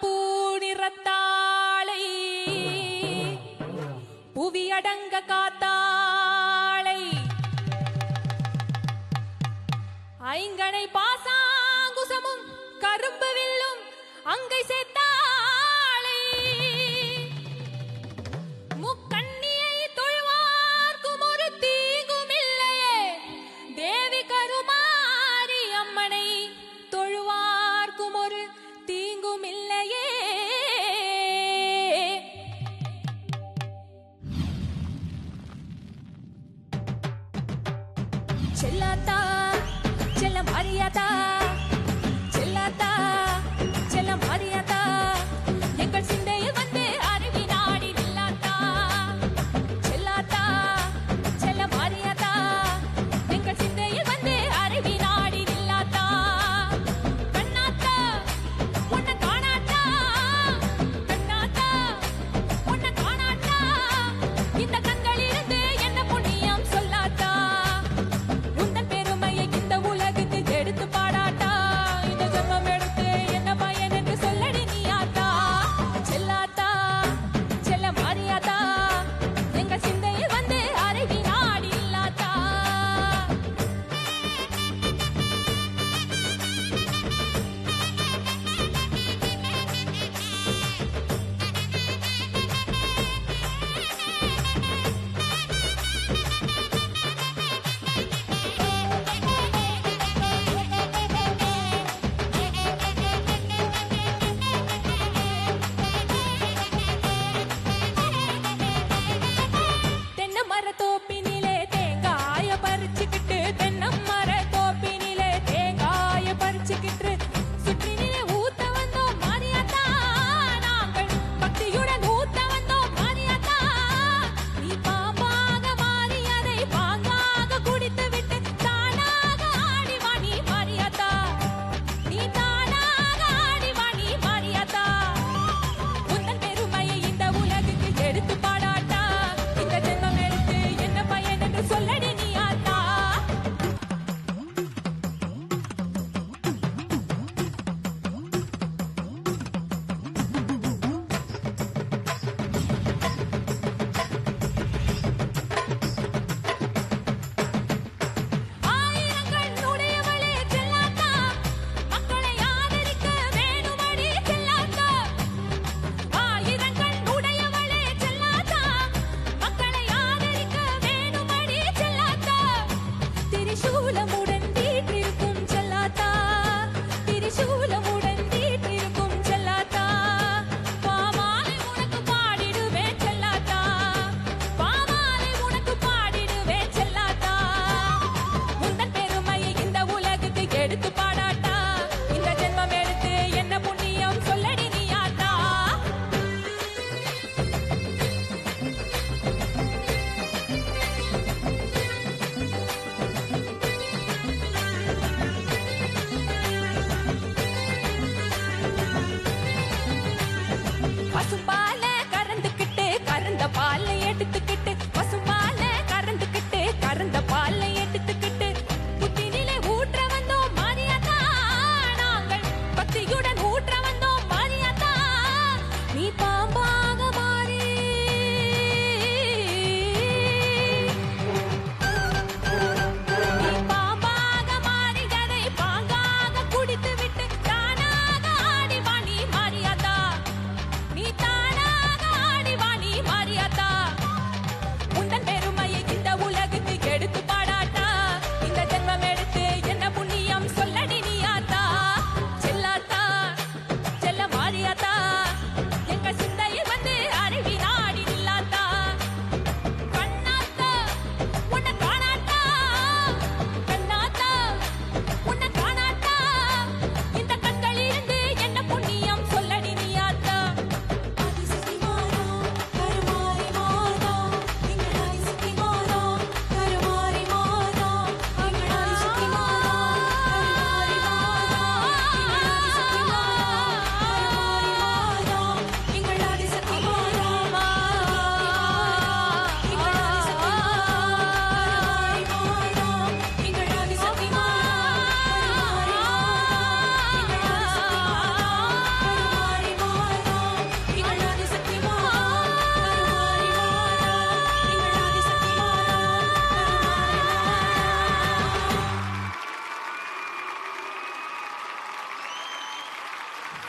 பூ நிறத்தாளை புவியடங்க காத்தாளை ஐங்கனை பாசாங்குசமும் கரும்பு வில்லும் அங்கை சேர்த்தாளை முக்கண்ணியை தொழுவார்க்கும் ஒரு தீகும் இல்லையே. தேவி கருமாரி அம்மனை தொழுவார்க்கும் ஒரு தீங்கும் இல்லையே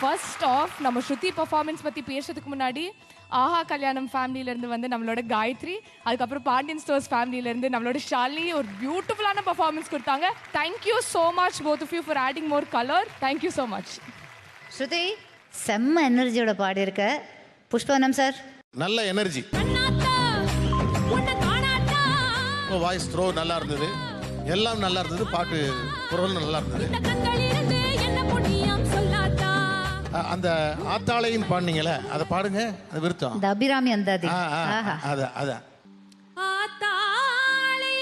நம்ம ஸ்ருதி பர்ஃபார்மன்ஸ் பற்றி பேசுறதுக்கு முன்னாடி ஆஹா கல்யாணம் ஃபேமிலியிலேருந்து வந்து நம்மளோட காயத்ரி அதுக்கப்புறம் பாண்டியன் ஸ்டோர்ஸ் ஃபேமிலியிலேருந்து நம்மளோட ஷாலினி ஒரு பியூட்டிஃபுல்லான பர்ஃபார்மன்ஸ் கொடுத்தாங்க. Thank you so much both of you for adding more colour thank you so much Shruti செம்ம எனர்ஜியோட பாடியிருக்க. புஷ்பவனம் சார் நல்ல எனர்ஜி வாய்ஸ் த்ரோ நல்லா இருந்தது. எல்லாம் நல்லா இருந்தது. பாட்டு குரல் நல்லா இருந்தது. அந்த ஆத்தாளையும் பாடினீங்களே அதை பாடுங்க அது விருத்தம். இந்த அபிராமி அந்தாதி. ஆ, ஆ, ஆஹா. அதான் அதான் ஆத்தாளை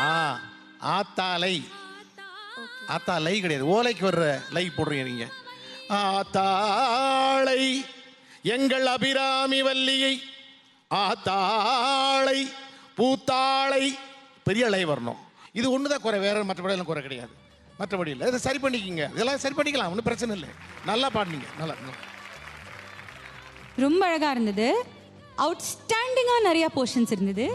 ஆ ஆத்தாலை ஆத்தாலை கிடையாது. ஓலைக்கு வர்ற லை போடுறீங்க நீங்க. ஆத்தாளை எங்கள் அபிராமி வள்ளியை ஆத்தாளை பூத்தாளை. பெரிய லை வரணும். இது ஒன்று தான் குறை வேற மற்றபடி எல்லாம் குறை கிடையாது. மற்றபடி இல்லை. இதை சரி பண்ணிக்கிங்க. இதெல்லாம் சரி பண்ணிக்கலாம். ஒன்றும் பிரச்சனை இல்லை. நல்லா பாடினீங்க. நல்லா நல்லா. ரொம்ப அழகாக இருந்தது. அவுட்ஸ்டாண்டிங்காக நிறையா போர்ஷன்ஸ் இருந்தது.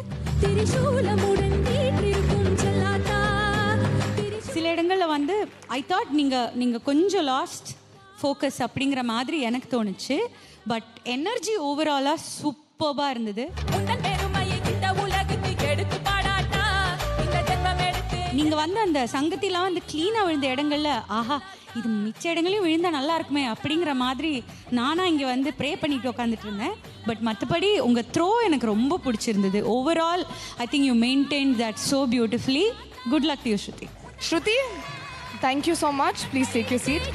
சில இடங்களில் வந்து ஐ தாட் நீங்கள் நீங்கள் கொஞ்சம் லாஸ்ட் ஃபோக்கஸ் அப்படிங்கிற மாதிரி எனக்கு தோணுச்சு. பட் எனர்ஜி ஓவராலாக சூப்பர்பாக இருந்தது. நீங்கள் வந்து அந்த சங்கத்திலாம் வந்து க்ளீனாக விழுந்த இடங்கள்ல ஆஹா இது மிச்ச இடங்களையும் விழுந்தா நல்லா இருக்குமே அப்படிங்கிற மாதிரி நானாக இங்கே வந்து ப்ரே பண்ணிட்டு உட்காந்துட்டு இருந்தேன். பட் மற்றபடி உங்கள் த்ரோ எனக்கு ரொம்ப பிடிச்சிருந்தது. Overall I think you maintain that so beautifully good luck you Shruti Shruti thank you so much please take you seat